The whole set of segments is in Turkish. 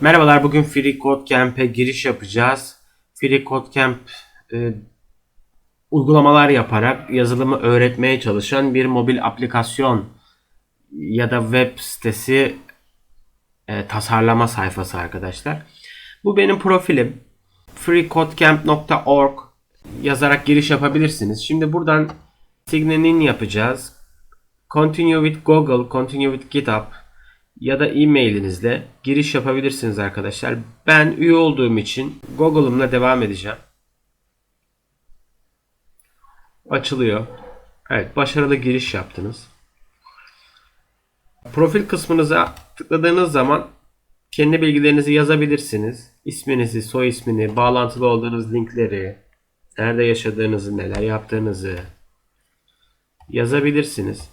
Merhabalar, bugün Free Code Camp'e giriş yapacağız. Free Code Camp e, uygulamalar yaparak yazılımı öğretmeye çalışan bir mobil aplikasyon ya da web sitesi e, tasarlama sayfası arkadaşlar. Bu benim profilim. freecodecamp.org yazarak giriş yapabilirsiniz. Şimdi buradan sign yapacağız. Continue with Google, continue with GitHub ya da e-mailinizle giriş yapabilirsiniz arkadaşlar. Ben üye olduğum için Google'ımla devam edeceğim. Açılıyor. Evet, başarılı giriş yaptınız. Profil kısmınıza tıkladığınız zaman kendi bilgilerinizi yazabilirsiniz. İsminizi, soy ismini, bağlantılı olduğunuz linkleri, nerede yaşadığınızı, neler yaptığınızı yazabilirsiniz.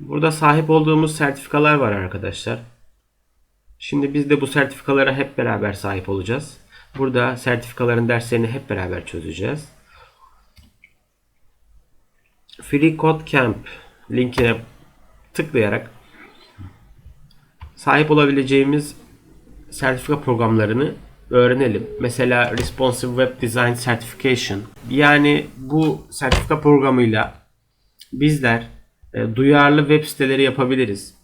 Burada sahip olduğumuz sertifikalar var arkadaşlar. Şimdi biz de bu sertifikalara hep beraber sahip olacağız. Burada sertifikaların derslerini hep beraber çözeceğiz. Free Code Camp linkine tıklayarak sahip olabileceğimiz sertifika programlarını öğrenelim. Mesela Responsive Web Design Certification. Yani bu sertifika programıyla bizler e, duyarlı web siteleri yapabiliriz.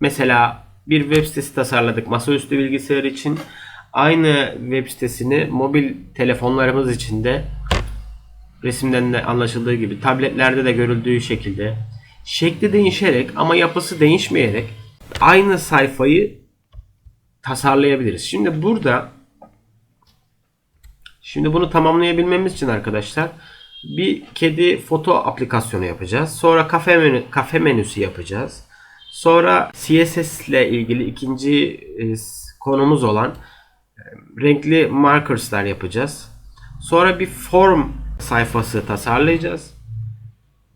Mesela bir web sitesi tasarladık masaüstü bilgisayar için. Aynı web sitesini mobil telefonlarımız için de resimden de anlaşıldığı gibi tabletlerde de görüldüğü şekilde şekli değişerek ama yapısı değişmeyerek aynı sayfayı tasarlayabiliriz. Şimdi burada şimdi bunu tamamlayabilmemiz için arkadaşlar bir kedi foto aplikasyonu yapacağız. Sonra kafe menü, kafe menüsü yapacağız. Sonra CSS ile ilgili ikinci e, konumuz olan e, renkli markerslar yapacağız. Sonra bir form sayfası tasarlayacağız.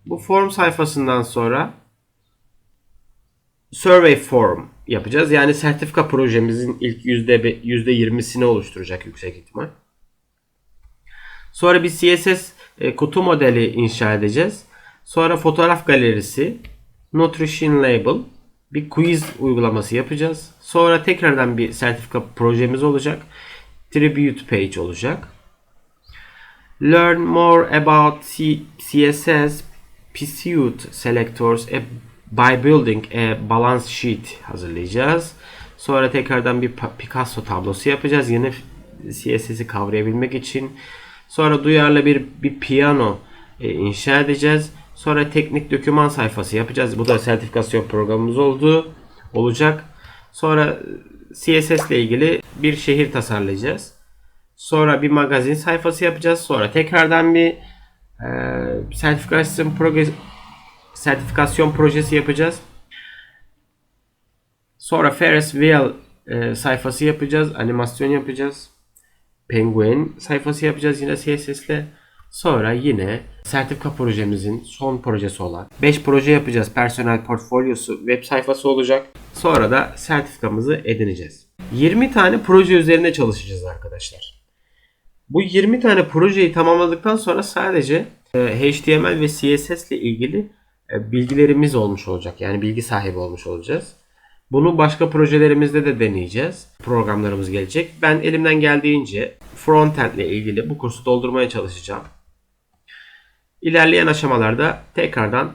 Bu form sayfasından sonra survey form yapacağız. Yani sertifika projemizin ilk yüzde 20'sini oluşturacak yüksek ihtimal. Sonra bir CSS e, kutu modeli inşa edeceğiz. Sonra fotoğraf galerisi, nutrition label, bir quiz uygulaması yapacağız. Sonra tekrardan bir sertifika projemiz olacak. Tribute page olacak. Learn more about C CSS pursuit selectors e, by building a balance sheet hazırlayacağız. Sonra tekrardan bir Picasso tablosu yapacağız. Yine CSS'i kavrayabilmek için. Sonra duyarlı bir bir piyano e, inşa edeceğiz. Sonra teknik doküman sayfası yapacağız. Bu da sertifikasyon programımız oldu. Olacak. Sonra CSS ile ilgili bir şehir tasarlayacağız. Sonra bir magazin sayfası yapacağız. Sonra tekrardan bir e, sertifikasyon projesi sertifikasyon projesi yapacağız. Sonra Ferris Wheel e, sayfası yapacağız. Animasyon yapacağız. Penguin sayfası yapacağız yine CSS ile. Sonra yine sertifika projemizin son projesi olan 5 proje yapacağız. Personel portfolyosu web sayfası olacak. Sonra da sertifikamızı edineceğiz. 20 tane proje üzerine çalışacağız arkadaşlar. Bu 20 tane projeyi tamamladıktan sonra sadece e, HTML ve CSS ile ilgili e, bilgilerimiz olmuş olacak. Yani bilgi sahibi olmuş olacağız. Bunu başka projelerimizde de deneyeceğiz. Programlarımız gelecek. Ben elimden geldiğince frontend ile ilgili bu kursu doldurmaya çalışacağım. İlerleyen aşamalarda tekrardan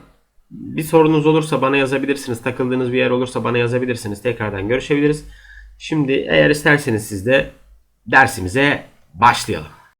bir sorunuz olursa bana yazabilirsiniz. Takıldığınız bir yer olursa bana yazabilirsiniz. Tekrardan görüşebiliriz. Şimdi eğer isterseniz siz de dersimize başlayalım.